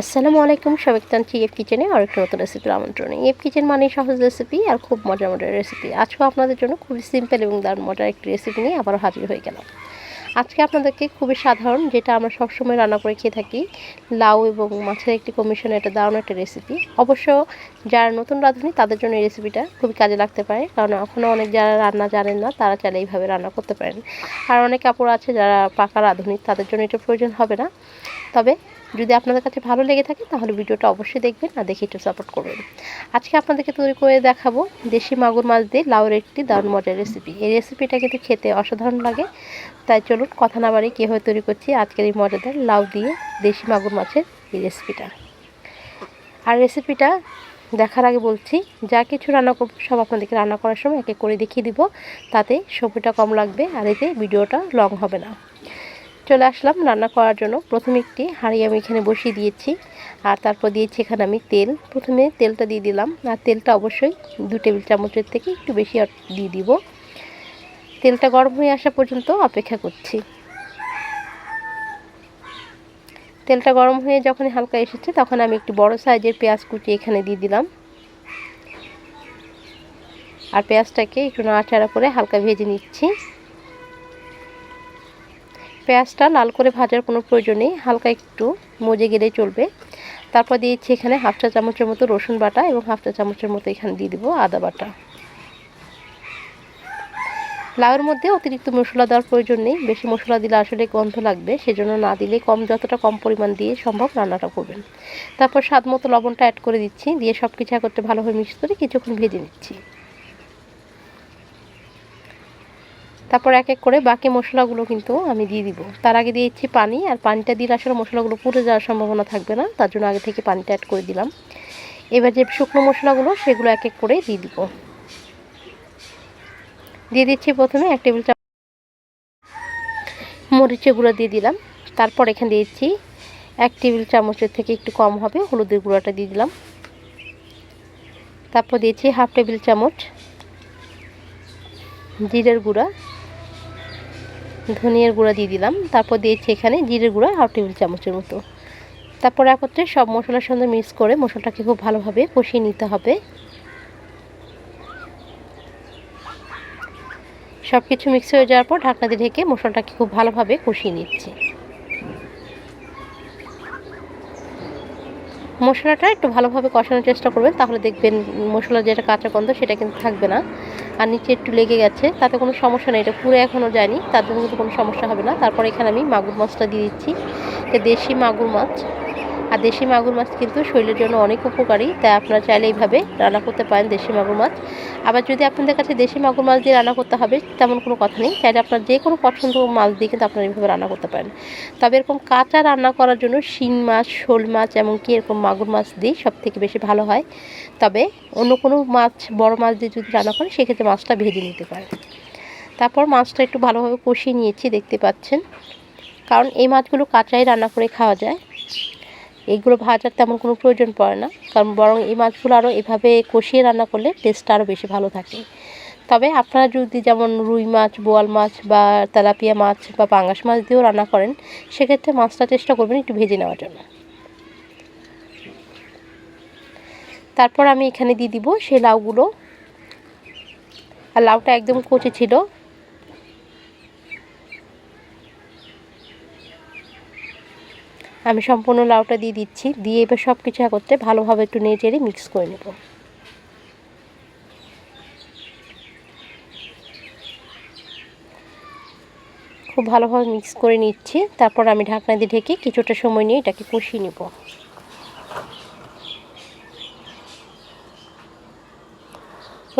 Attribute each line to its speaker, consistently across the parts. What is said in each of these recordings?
Speaker 1: আসসালামু আলাইকুম সবাই জানছি এফ কিচেনে আর একটা নতুন রেসিপির আমন্ত্রণ। এফ কিচেন মানে সহজ রেসিপি আর খুব মজার মজার রেসিপি আজকেও আপনাদের জন্য খুবই সিম্পল এবং দারুণ মজার একটি রেসিপি নিয়ে আবারও হাজির হয়ে গেলাম। আজকে আপনাদেরকে খুবই সাধারণ, যেটা আমরা সবসময় রান্না করে খেয়ে থাকি, লাউ এবং মাছের একটি কমিশনে এটা দারুণ একটা রেসিপি অবশ্য যারা নতুন রাঁধুনি, তাদের জন্য এই রেসিপিটা খুবই কাজে লাগতে পারে, কারণ এখনও অনেক যারা রান্না জানেন না, তারা চাইলে এইভাবে রান্না করতে পারেন। আর অনেক কাপড় আছে যারা পাকা রাঁধুনি, তাদের জন্য এটা প্রয়োজন হবে না। তবে যদি আপনাদের কাছে ভালো লেগে থাকে, তাহলে ভিডিওটা অবশ্যই দেখবেন আর দেখে একটু সাপোর্ট করবেন। আজকে আপনাদেরকে তৈরি করে দেখাবো দেশি মাগুর মাছ দিয়ে লাউর একটি দারুণ মজার রেসিপি এই রেসিপিটা কিন্তু খেতে অসাধারণ লাগে। তাই চলুন কথা না বাড়ি কীভাবে তৈরি করছি আজকের এই মজাদার লাউ দিয়ে দেশি মাগুর মাছের এই রেসিপিটা আর রেসিপিটা দেখার আগে বলছি, যা কিছু রান্না করব, সব আপনাদেরকে রান্না করার সময় একে করে দেখিয়ে দিব। তাতে সময়টা কম লাগবে আর এতে ভিডিওটা লং হবে না। চলে আসলাম রান্না করার জন্য। প্রথমে একটি হাঁড়ি আমি এখানে বসিয়ে দিয়েছি, আর তারপর দিয়েছি এখানে আমি তেল। প্রথমে তেলটা দিয়ে দিলাম, আর তেলটা অবশ্যই দু টেবিল চামচের থেকে একটু বেশি দিয়ে দিব। তেলটা গরম হয়ে আসা পর্যন্ত অপেক্ষা করছি। তেলটা গরম হয়ে যখন হালকা এসেছে তখন আমি একটি বড় সাইজের পেঁয়াজ কুচি এখানে দিয়ে দিলাম। আর পেঁয়াজটাকে একটু নাড়াচাড়া করে হালকা ভেজে নিচ্ছি। পেঁয়াজটা লাল করে ভাজার কোনো প্রয়োজন নেই, হালকা একটু মজে গেলেই চলবে। তারপর দিয়েছি এখানে হাফ চা চামচের মতো রসুন বাটা এবং হাফ চা চামচের মতো এখানে দিয়ে দিব আদা বাটা। লাউয়ের মধ্যে অতিরিক্ত মশলা দেওয়ার প্রয়োজন নেই, বেশি মশলা দিলে আসলে গন্ধ লাগবে, সেজন্য না দিলে কম যতটা কম পরিমাণ দিয়ে সম্ভব রান্নাটা করবেন। তারপর স্বাদ মতো লবণটা অ্যাড করে দিচ্ছি, দিয়ে সব কিছু করতে ভালোভাবে মিক্স করে কিছুক্ষণ ভেজে নিচ্ছি। তারপর এক এক করে বাকি মশলাগুলো কিন্তু আমি দিয়ে দিব। তার আগে দিয়েছি পানি, আর পানিটা দিলে আসলে মশলাগুলো পুড়ে যাওয়ার সম্ভাবনা থাকবে না, তার জন্য আগে থেকে পানিটা অ্যাড করে দিলাম। এবার যে শুকনো মশলাগুলো, সেগুলো এক এক করে দিয়ে দিব। দিয়ে দিচ্ছি প্রথমে এক টেবিল চামচ মরিচের গুঁড়া দিয়ে দিলাম। তারপর এখানে দিয়েছি এক টেবিল চামচের থেকে একটু কম হবে, হলুদের গুঁড়াটা দিয়ে দিলাম। তারপর দিয়েছি হাফ টেবিল চামচ জিরের গুঁড়া। ধনিয়ার গুঁড়া দিয়ে দিলাম। তারপর দিয়েছি এখানে জিরের গুঁড়া হাফ টেবিল চামচের মতো। তারপর একত্রে সব মশলার সঙ্গে মিক্স করে মশলাটাকে খুব ভালোভাবে কষিয়ে নিতে হবে। সব কিছু মিক্স হয়ে যাওয়ার পর ঢাকনা দিয়ে ঢেকে মশলাটাকে খুব ভালোভাবে কষিয়ে নিচ্ছি। মশলাটা একটু ভালোভাবে কষানোর চেষ্টা করবেন, তাহলে দেখবেন মশলা যেটা কাঁচা গন্ধ সেটা কিন্তু থাকবে না। আর নিচে একটু লেগে গেছে, তাতে কোনো সমস্যা নেই, এটা পুরো এখনও যায়নি, তার জন্য কিন্তু কোনো সমস্যা হবে না। তারপর এখানে আমি মাগুর মাছটা দিয়ে দিচ্ছি। এটা দেশি মাগুর মাছ। আর দেশি মাগুর মাছ কিন্তু শরীরের জন্য অনেক উপকারী, তাই আপনারা চাইলে এইভাবে রান্না করতে পারেন দেশি মাগুর মাছ। আবার যদি আপনাদের কাছে দেশি মাগুর মাছ দিয়ে রান্না করতে হবে, তেমন কোনো কথা নেই। চাইলে আপনার যে কোনো পছন্দ মাছ দিয়ে কিন্তু আপনারা এইভাবে রান্না করতে পারেন। তবে এরকম কাঁচা রান্না করার জন্য শিং মাছ, শোল মাছ, এমনকি এরকম মাগুর মাছ দিই সব থেকে বেশি ভালো হয়। তবে অন্য কোনো মাছ, বড় মাছ দিয়ে যদি রান্না করেন, সেক্ষেত্রে মাছটা ভেজে নিতে পারেন। তারপর মাছটা একটু ভালোভাবে কষিয়ে নিয়েছি, দেখতে পাচ্ছেন। কারণ এই মাছগুলো কাঁচাই রান্না করে খাওয়া যায়। এইগুলো ভাজার তেমন কোনো প্রয়োজন পড়ে না, কারণ বরং এই মাছগুলো আরও এভাবে কষিয়ে রান্না করলে টেস্টটা আরও বেশি ভালো থাকে। তবে আপনারা যদি যেমন রুই মাছ, বোয়াল মাছ বা তেলাপিয়া মাছ বা পাঙ্গাস মাছ দিয়েও রান্না করেন, সেক্ষেত্রে মাছটা চেষ্টা করবেন একটু ভেজে নেওয়ার জন্য। তারপর আমি এখানে দিয়ে দিব সেই লাউগুলো। আর লাউটা একদম কচি ছিল আমি সম্পূর্ণ লাউটা দিয়ে দিচ্ছি। দিয়ে এবার সব কিছু করতে ভালোভাবে একটু নেড়ে মিক্স করে নেব। খুব ভালোভাবে মিক্স করে নিচ্ছি। তারপর আমি ঢাকনা দিয়ে ঢেকে কিছুটা সময় নিয়ে এটাকে কষিয়ে নেব।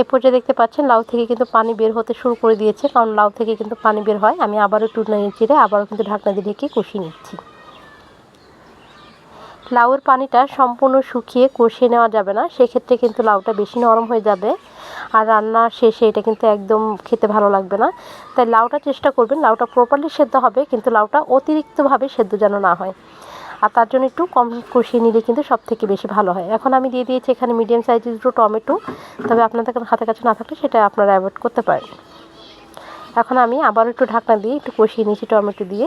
Speaker 1: এ পর্যায়ে দেখতে পাচ্ছেন লাউ থেকে কিন্তু পানি বের হতে শুরু করে দিয়েছে। কারণ লাউ থেকে কিন্তু পানি বের হয়। আমি আবারও একটু নেড়ে আবারও কিন্তু ঢাকনা দিয়ে ঢেকে কষিয়ে নিচ্ছি। লাউয়ের পানিটা সম্পূর্ণ শুকিয়ে কষিয়ে নেওয়া যাবে না। সেক্ষেত্রে কিন্তু লাউটা বেশি নরম হয়ে যাবে আর রান্না শেষে এটা কিন্তু একদম খেতে ভালো লাগবে না। তাই লাউটা চেষ্টা করবেন, লাউটা প্রপারলি সেদ্ধ হবে কিন্তু লাউটা অতিরিক্তভাবে সেদ্ধ যেন না হয়। আর তার জন্য একটু কম কষিয়ে নিলে কিন্তু সব থেকে বেশি ভালো হয়। এখন আমি দিয়ে দিয়েছি এখানে মিডিয়াম সাইজের দুটো টমেটো। তবে আপনাদের হাতের কাছে না থাকলে সেটা আপনারা অ্যাভয়েড করতে পারেন। এখন আমি আবার একটু ঢাকনা দিয়ে একটু কষিয়ে নিয়েছি টমেটো দিয়ে।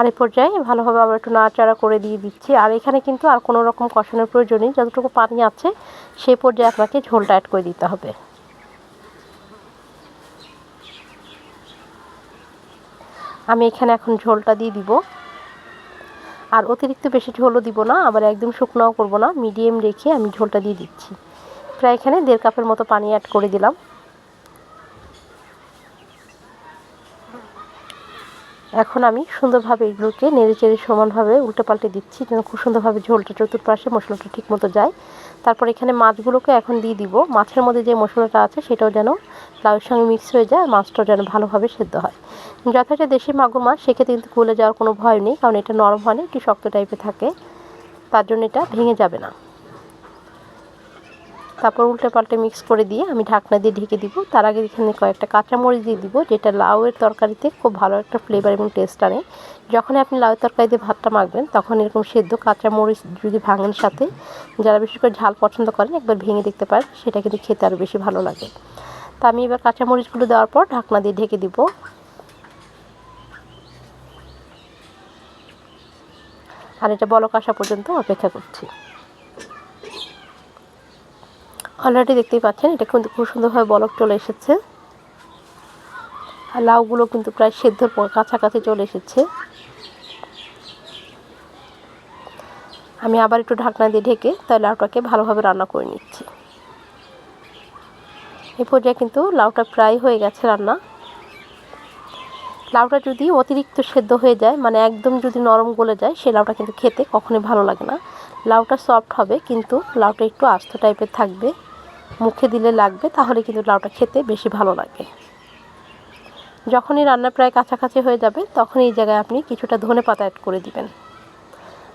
Speaker 1: আর এই পর্যায়ে ভালোভাবে আবার একটু নাড়াচাড়া করে দিয়ে দিচ্ছি। আর এখানে কিন্তু আর কোনো রকম কষানোর প্রয়োজন নেই, যতটুকু পানি আছে সেই পর্যায়ে আপনাকে ঝোলটা অ্যাড করে দিতে হবে। আমি এখানে এখন ঝোলটা দিয়ে দিব। আর অতিরিক্ত বেশি ঝোলও দিব না, আবার একদম শুকনাও করব না। মিডিয়াম রেখে আমি ঝোলটা দিয়ে দিচ্ছি। প্রায় এখানে দেড় কাপের মতো পানি অ্যাড করে দিলাম। এখন আমি সুন্দরভাবে এগুলোকে নেড়ে চেড়ে সমানভাবে উল্টে পাল্টে দিচ্ছি যেন খুব সুন্দরভাবে ঝোলটা চতুর্পাশে মশলাটা ঠিক মতো যায়। তারপর এখানে মাছগুলোকে এখন দিয়ে দিব। মাছের মধ্যে যে মশলাটা আছে সেটাও যেন লাউয়ের সঙ্গে মিক্স হয়ে যায়, মাছটাও যেন ভালোভাবে সেদ্ধ হয়। যথাযথ দেশি মাগুর মাছ, সেক্ষেত্রে কিন্তু গলে যাওয়ার কোনো ভয় নেই, কারণ এটা নরম হয় না, একটু শক্ত টাইপের থাকে। তার জন্য এটা ভেঙে যাবে না। তারপর উল্টে পাল্টে মিক্স করে দিয়ে আমি ঢাকনা দিয়ে ঢেকে দিব। তার আগে এখানে কয়েকটা কাঁচামরিচ দিয়ে দিব, যেটা লাউয়ের তরকারিতে খুব ভালো একটা ফ্লেভার এবং টেস্ট আনে। যখন আপনি লাউয়ের তরকারি দিয়ে ভাতটা মাখবেন, তখন এরকম সেদ্ধ কাঁচামরিচ যদি ভাঙেন সাথে, যারা বিশেষ করে ঝাল পছন্দ করেন, একবার ভেঙে দেখতে পারেন, সেটা কিন্তু খেতে আরও বেশি ভালো লাগে। তা আমি এবার কাঁচামরিচগুলো দেওয়ার পর ঢাকনা দিয়ে ঢেকে দিব। আর এটা বলক আসা পর্যন্ত অপেক্ষা করছি। অলরেডি দেখতেই পাচ্ছেন, এটা কিন্তু খুব সুন্দরভাবে বলক চলে এসেছে। আর লাউগুলো কিন্তু প্রায় সেদ্ধর পর কাছাকাছি চলে এসেছে। আমি আবার একটু ঢাকনা দিয়ে ঢেকে তাই লাউটাকে ভালোভাবে রান্না করে নিচ্ছি। এ পর্যায়ে কিন্তু লাউটা প্রায় হয়ে গেছে রান্না। লাউটা যদি অতিরিক্ত সেদ্ধ হয়ে যায় মানে একদম যদি নরম গলে যায়, সে লাউটা কিন্তু খেতে কখনোই ভালো লাগে না। লাউটা সফট হবে, কিন্তু লাউটা একটু আস্ত টাইপের থাকবে। মুখে দিলে লাগবে, তাহলে কিন্তু লাউটা খেতে বেশি ভালো লাগে। যখনই রান্না প্রায় কাছাকাছি হয়ে যাবে তখন এই জায়গায় আপনি কিছুটা ধনে পাতা অ্যাড করে দিবেন।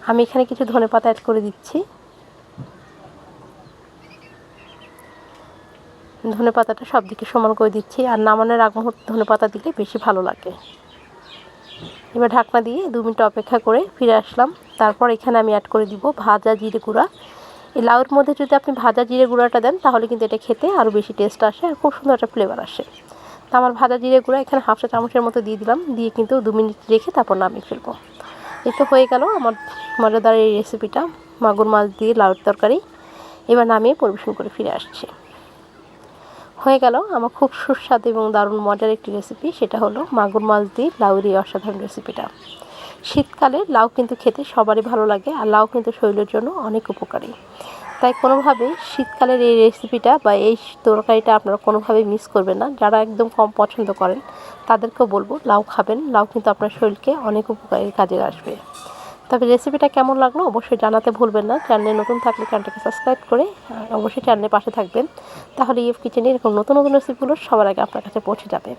Speaker 1: আমি এখানে কিছু ধনে পাতা অ্যাড করে দিচ্ছি। ধনে পাতাটা সব দিকে সমান করে দিচ্ছি, আর নামানোর আগ মুহূর্তে ধনে পাতা দিলে বেশি ভালো লাগে। এবার ঢাকনা দিয়ে দু মিনিট অপেক্ষা করে ফিরে আসলাম। তারপর এখানে আমি অ্যাড করে দিব ভাজা জিরে গুঁড়া। এই লাউয়ের মধ্যে যদি আপনি ভাজা জিরে গুঁড়াটা দেন, তাহলে কিন্তু এটা খেতে আরও বেশি টেস্ট আসে আর খুব সুন্দর একটা ফ্লেভার আসে। তো আমার ভাজা জিরে গুঁড়া এখানে হাফ চা চামচের মতো দিয়ে দিলাম, দিয়ে কিন্তু দু মিনিট রেখে তারপর নামিয়ে ফেলব। তো হয়ে গেল আমার মজাদার এই রেসিপিটা মাগুর মাছ দিয়ে লাউয়ের তরকারি। এবার নামিয়ে পরিবেশন করে ফিরে আসছি। হয়ে গেল আমার খুব সুস্বাদু এবং দারুণ মজার একটি রেসিপি সেটা হলো মাগুর মাছ দিয়ে লাউরি অসাধারণ রেসিপিটা শীতকালে লাউ কিন্তু খেতে সবারই ভালো লাগে আর লাউ কিন্তু শরীরের জন্য অনেক উপকারী। তাই কোনোভাবে শীতকালের এই রেসিপিটা বা এই তরকারিটা আপনারা কোনোভাবেই মিস করবেন না। যারা একদম কম পছন্দ করেন, তাদেরকেও বলব, লাউ খাবেন। লাউ কিন্তু আপনার শরীরকে অনেক উপকারী কাজে আসবে। তবে রেসিপিটা কেমন লাগল অবশ্যই জানাতে ভুলবেন না। চ্যানেলে নতুন থাকলে চ্যানেলটাকে সাবস্ক্রাইব করে অবশ্যই চ্যানেলের পাশে থাকবেন। তাহলে ইএফ কিচেনে এরকম নতুন নতুন রেসিপিগুলো সবার আগে আপনার কাছে পৌঁছে যাবে।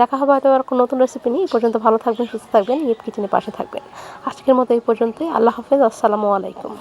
Speaker 1: দেখা হবে হয়তো আর কোনো নতুন রেসিপি নিয়ে। এই পর্যন্ত ভালো থাকবেন, সুস্থ থাকবেন ইএফ কিচেনের পাশে থাকবেন। আজকের মতো এই পর্যন্তই। আল্লাহ হাফেজ। আসসালামু আলাইকুম।